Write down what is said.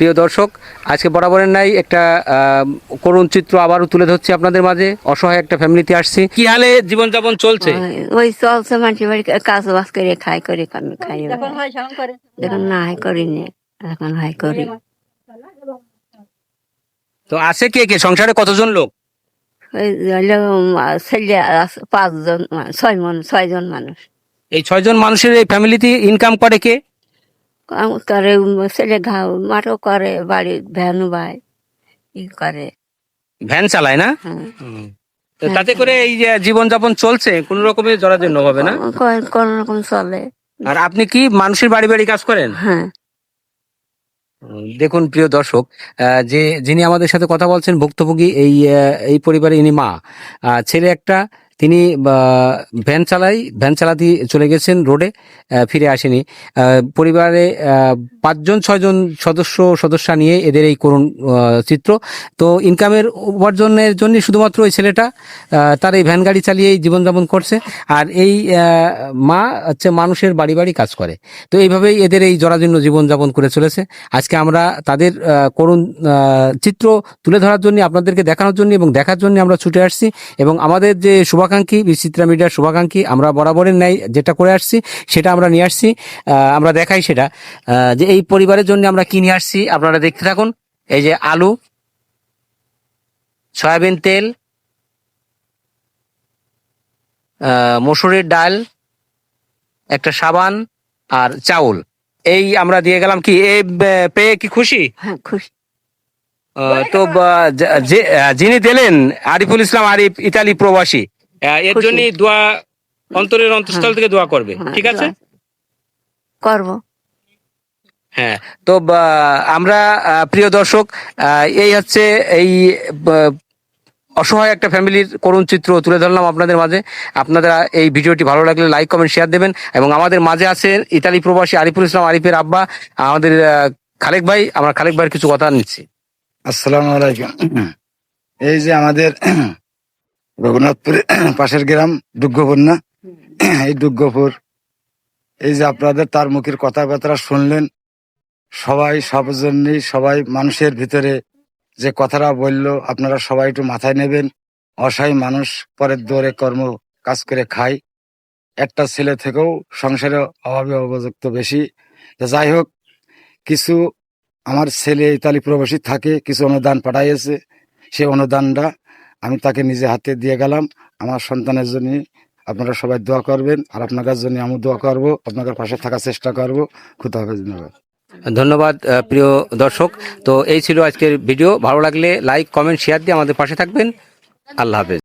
প্রিয় দর্শক আজকে বরাবরের নাই একটা আহ, করুণ চিত্র আবারও তুলে ধরছি আপনাদের মাঝে। অসহায় একটা ফ্যামিলিতে আসছি। কি হালে জীবনযাপন চলছে? ওই- চলছে মানুষের বাড়ি কাজ বাজ করে খাই করে আমি খাই যখন না হয় করি। না এখন হয় করি। তো আছে কে কে? সংসারে কতজন লোক? ছেলে পাঁচজন ছয় মন ছয়জন মানুষ। এই ছয়জন মানুষের এই ফ্যামিলিতে ইনকাম করে কে? কাম করে ছেলে ঘাও মাঠও করে বাড়ি ভ্যানু বাই ই করে। ভ্যান চালায় না? হ্যাঁ। তো তাতে করে এই যে জীবনযাপন চলছে কোন রকমের জরাজীর্ণ হবে না? কোন- রকম চলে। আর আপনি কি মানুষের বাড়ি বাড়ি কাজ করেন? হ্যাঁ। দেখুন প্রিয় দর্শক যে যিনি আমাদের সাথে কথা বলছেন ভুক্তভোগী এই এই পরিবারে ইনি মা ছেলে একটা তিনি ভ্যান চালাই ভ্যান চালাতে চলে গেছেন রোডে ফিরে আসেনি। পরিবারে পাঁচজন, ছয়জন সদস্য সদস্যা নিয়ে এদের এই করুণ চিত্র। তো ইনকামের উপার্জনের জন্য শুধুমাত্র ওই ছেলেটা তার এই ভ্যান গাড়ি চালিয়েই জীবনযাপন করছে। আর এই মা হচ্ছে মানুষের বাড়ি বাড়ি কাজ করে। তো এইভাবেই এদের এই জরাজীর্ণ জীবনযাপন করে চলেছে। আজকে আমরা তাদের করুণ চিত্র তুলে ধরার জন্য, আপনাদেরকে দেখানোর জন্য এবং দেখার জন্য আমরা ছুটে আসছি। এবং আমাদের যে শুভাকাঙ্ক্ষী, বিচিত্রা মিডিয়ার শুভাকাঙ্ক্ষী, আমরা বরাবরের ন্যায় যেটা করে আসছি, সেটা আমরা নিয়ে আসছি। আমরা দেখাই সেটা যে এই পরিবারের জন্য আমরা কিনে আসছি। আপনারা দেখতে থাকুন। এই যে আলু সয়াবিন তেল আহ, মসুরের ডাল একটা সাবান আর চাউল। এই আমরা দিয়ে গেলাম কি? এই পেয়ে কি খুশি? হ্যাঁ খুশি। তো যিনি দিলেন আরিফুল ইসলাম আরিফ ইতালি প্রবাসী। এর জন্য দোয়া অন্তরের অন্তঃস্থল থেকে দোয়া করবে। হ্যাঁ, ঠিক আছে? করব। হ্যাঁ। তো আমরা প্রিয় দর্শক এই হচ্ছে এই অসহায় একটা ফ্যামিলির করুণ চিত্র তুলে ধরলাম আপনাদের মাঝে। আপনারা এই ভিডিওটি ভালো লাগলে লাইক কমেন্ট শেয়ার দেবেন এবং আমাদের মাঝে আছে ইতালি প্রবাসী আরিফুল ইসলাম আরিফের আব্বা আমাদের খালেক ভাই। আমরা খালেক ভাইয়ের কিছু কথা নিচ্ছি। আসসালাম আলাইকুম। এই যে আমাদের রঘুনাথপুরের পাশের গ্রাম দুর্গপুর না? এই দুগ্গপুর এই যে আপনাদের তার মুখের কথাবার্তা শুনলেন সবাই সব জন্যই সবাই মানুষের ভিতরে যে কথাটা বলল, আপনারা সবাই একটু মাথায় নেবেন। অসহায় মানুষ পরের দৌড়ে কর্ম কাজ করে খায়। একটা ছেলে থেকেও সংসারে অভাবে অবযুক্ত বেশি। যাই হোক, কিছু আমার ছেলে ইতালি প্রবাসী থাকে, কিছু অনুদান পাঠাইয়েছে। সেই অনুদানটা আমি তাকে নিজে হাতে দিয়ে গেলাম। আমার সন্তানের জন্য আপনারা সবাই দোয়া করবেন। আর আপনাদের জন্য আমি দোয়া করব। আপনাদের পাশে থাকার চেষ্টা করব। খুদা হাফেজ ধন্যবাদ প্রিয় দর্শক। তো এই ছিল আজকের ভিডিও। ভালো লাগলে লাইক, কমেন্ট, শেয়ার দিয়ে আমাদের পাশে থাকবেন। আল্লাহ হাফেজ।